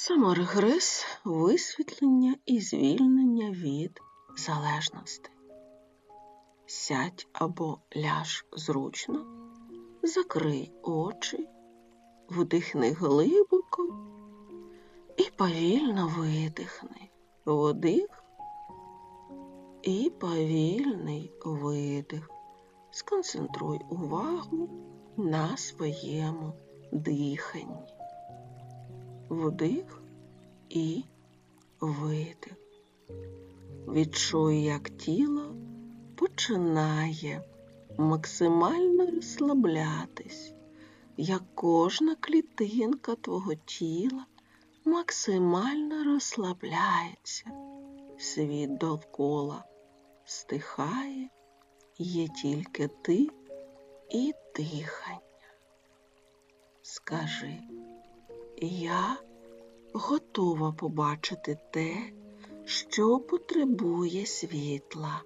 Саморегрес, висвітлення і звільнення від залежностей. Сядь або ляж зручно, закрий очі, вдихни глибоко і повільно видихни. Вдих і повільний видих. Сконцентруй увагу на своєму диханні. Вдих і видих. Відчуй, як тіло починає максимально розслаблятись, як кожна клітинка твого тіла максимально розслабляється, світ довкола стихає, є тільки ти і дихання. Скажи, я готова побачити те, що потребує світла.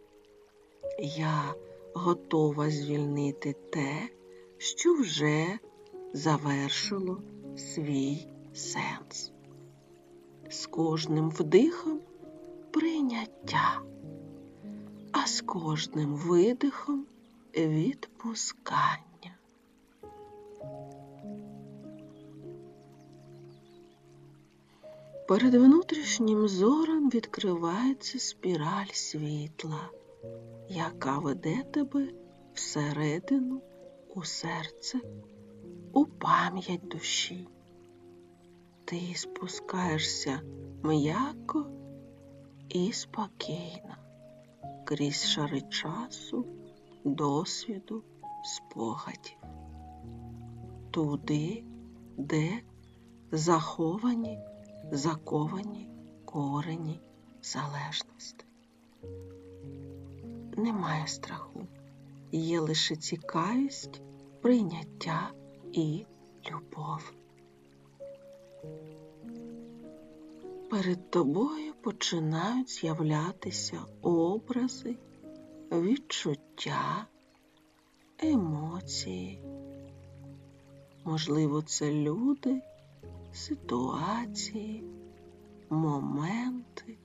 Я готова звільнити те, що вже завершило свій сенс. З кожним вдихом прийняття, а з кожним видихом відпускання. Перед внутрішнім зором відкривається спіраль світла, яка веде тебе всередину, у серце, у пам'ять душі. Ти спускаєшся м'яко і спокійно крізь шари часу, досвіду, спогадів, туди, де заховані заковані корені залежності. Немає страху, є лише цікавість, прийняття і любов. Перед тобою починають з'являтися образи, відчуття, емоції. Можливо, це люди ситуації, моменти,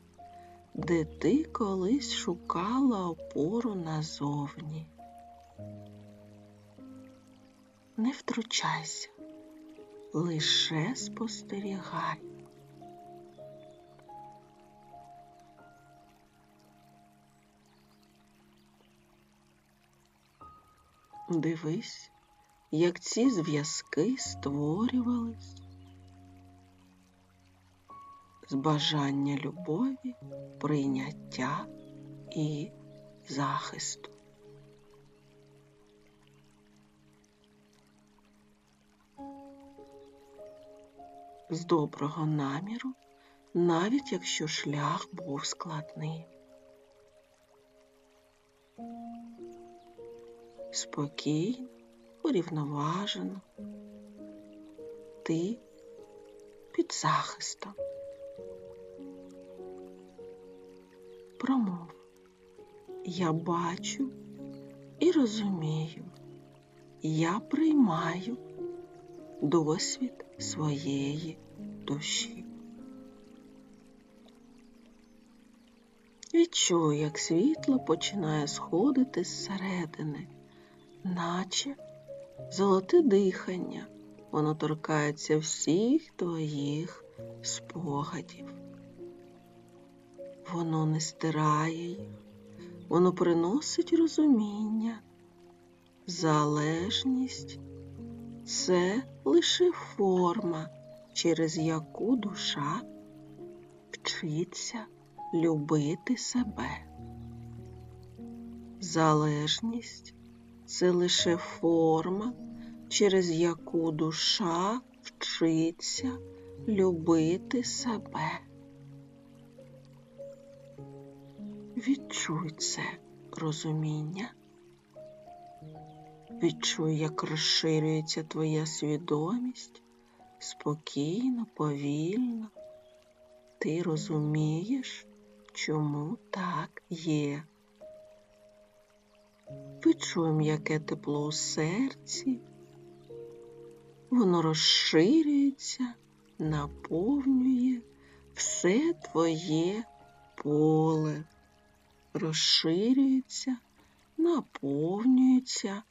де ти колись шукала опору назовні. Не втручайся, лише спостерігай. Дивись, як ці зв'язки створювались з бажання любові, прийняття і захисту. З доброго наміру, навіть якщо шлях був складний. Спокійно, урівноважено, ти під захистом. Промов. Я бачу і розумію, я приймаю досвід своєї душі. Відчую, як світло починає сходити зсередини, наче золоте дихання, воно торкається всіх твоїх спогадів воно не стирає воно приносить розуміння. Залежність це лише форма, через яку душа вчиться любити себе. Залежність це лише форма, через яку душа вчиться любити себе. Відчуй це розуміння, відчуй, як розширюється твоя свідомість спокійно, повільно. Ти розумієш, чому так є. Відчуй м'яке тепло у серці, воно розширюється наповнює все твоє поле, розширюється, наповнюється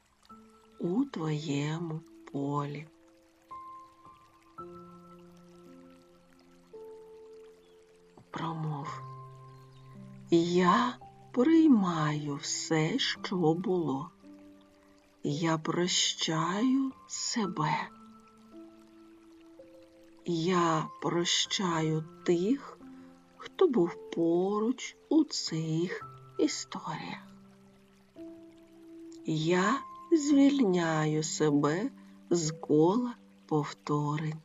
у твоєму полі. Промов. Я приймаю все, що було. Я прощаю себе. Я прощаю тих, хто був поруч у цих історіях. Я звільняю себе з кола повторень.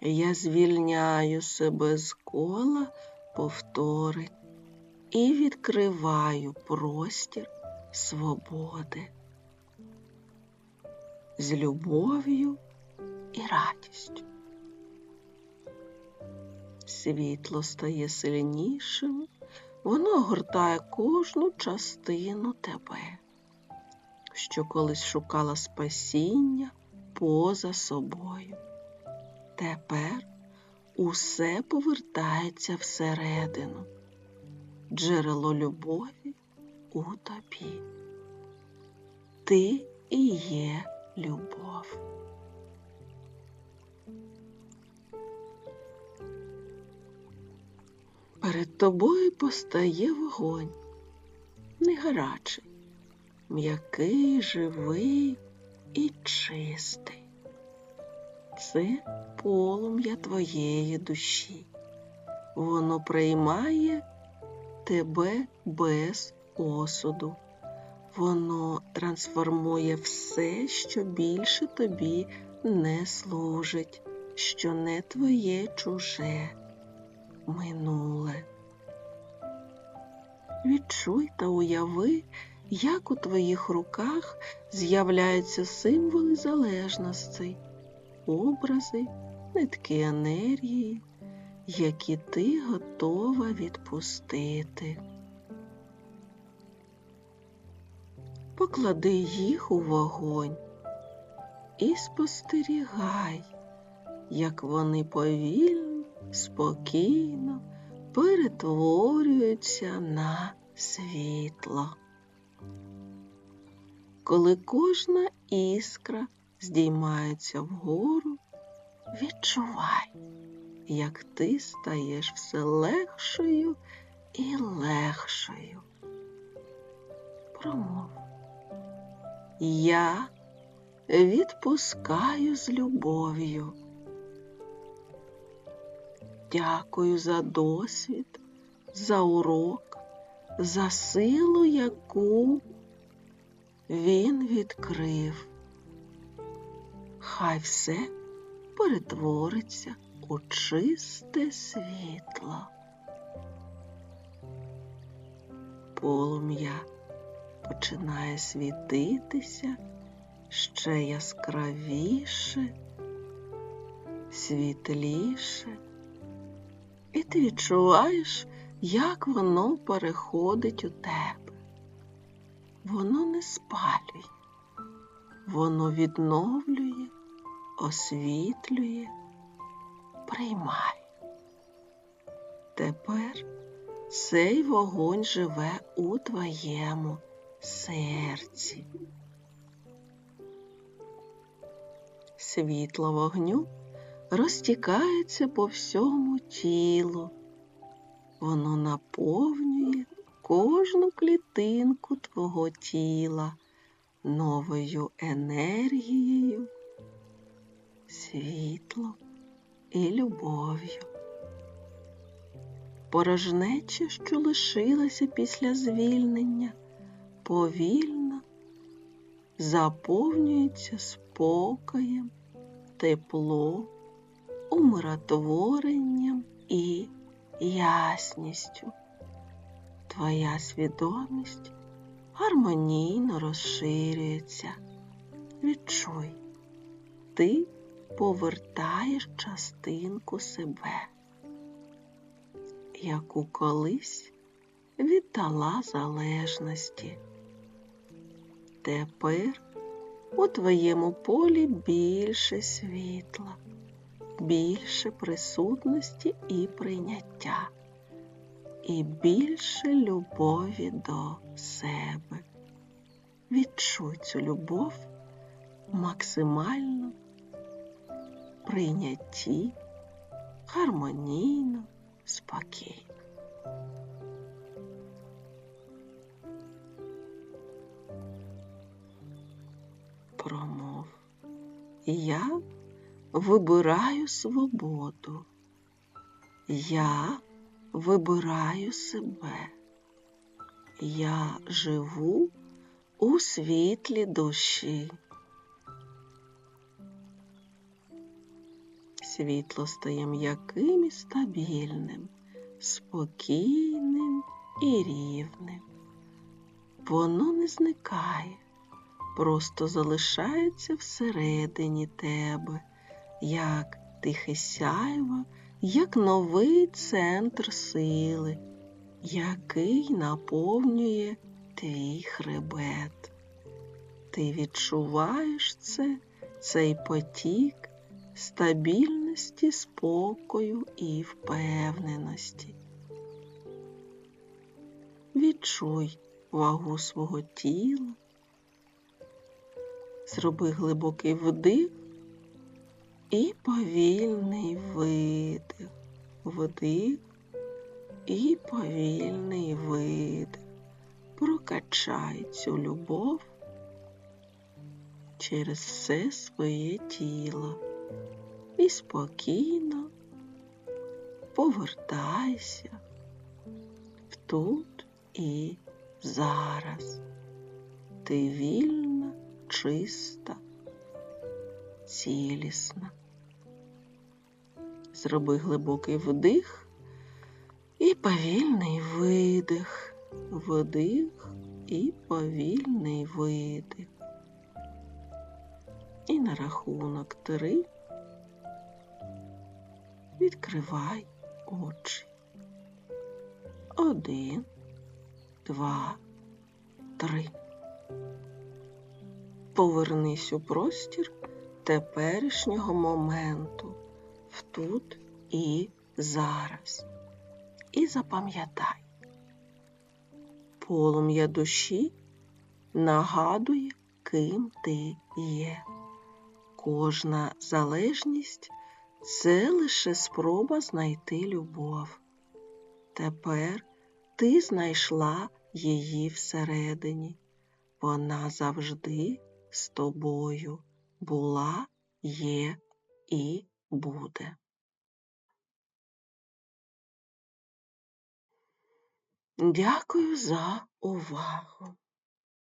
Я звільняю себе з кола повторень і відкриваю простір свободи з любов'ю і радістю. Світло стає сильнішим, воно огортає кожну частину тебе, що колись шукала спасіння поза собою. Тепер усе повертається всередину, джерело любові у тобі. Ти і є любов. Тобою постає вогонь, не гарячий, м'який, живий і чистий. Це полум'я твоєї душі. Воно приймає тебе без осуду. Воно трансформує все, що більше тобі не служить, що не твоє чуже, минуле. Відчуй та уяви, як у твоїх руках з'являються символи залежностей, образи, нитки енергії, які ти готова відпустити. поклади їх у вогонь і спостерігай, як вони повільно, спокійно перетворюються на світло. Коли кожна іскра здіймається вгору, відчувай, як ти стаєш все легшою і легшою. Промов. Я відпускаю з любов'ю. Дякую за досвід, за урок, за силу, яку він відкрив. Хай все перетвориться у чисте світло. Полум'я починає світитися ще яскравіше, світліше, і ти відчуваєш, як воно переходить у тебе. Воно не спалює, воно відновлює, освітлює, приймає. Тепер цей вогонь живе у твоєму серці. Світло вогню розтікається по всьому тілу. Воно наповнює кожну клітинку твого тіла новою енергією, світлом і любов'ю. Порожнеча, що лишилася після звільнення, повільно заповнюється спокоєм, теплом, умиротворенням і ясністю. Твоя свідомість гармонійно розширюється. Відчуй, ти повертаєш частинку себе, яку колись віддала залежності. Тепер у твоєму полі більше світла, більше присутності і прийняття, і більше любові до себе. Відчуй цю любов максимально прийнятті, гармонійно, спокійно. Промов. Я вибираю свободу. Я вибираю себе. Я живу у світлі душі. Світло стає м'яким і стабільним, спокійним і рівним. Воно не зникає, просто залишається всередині тебе, як тихе сяйво, як новий центр сили, який наповнює твій хребет. Ти відчуваєш це, цей потік стабільності, спокою і впевненості. Відчуй вагу свого тіла, зроби глибокий вдих і повільний видих, вдих і повільний видих. Прокачай цю любов через все своє тіло і спокійно повертайся в тут і зараз. Ти вільна, чиста, цілісна. Зроби глибокий вдих і повільний видих, вдих і повільний видих. І на рахунок три відкривай очі. Один, два, три. Повернись у простір теперішнього моменту в тут і зараз. І запам'ятай, полум'я душі нагадує, ким ти є. Кожна залежність це лише спроба знайти любов. Тепер ти знайшла її всередині. Вона завжди з тобою була, є і буде. Дякую за увагу.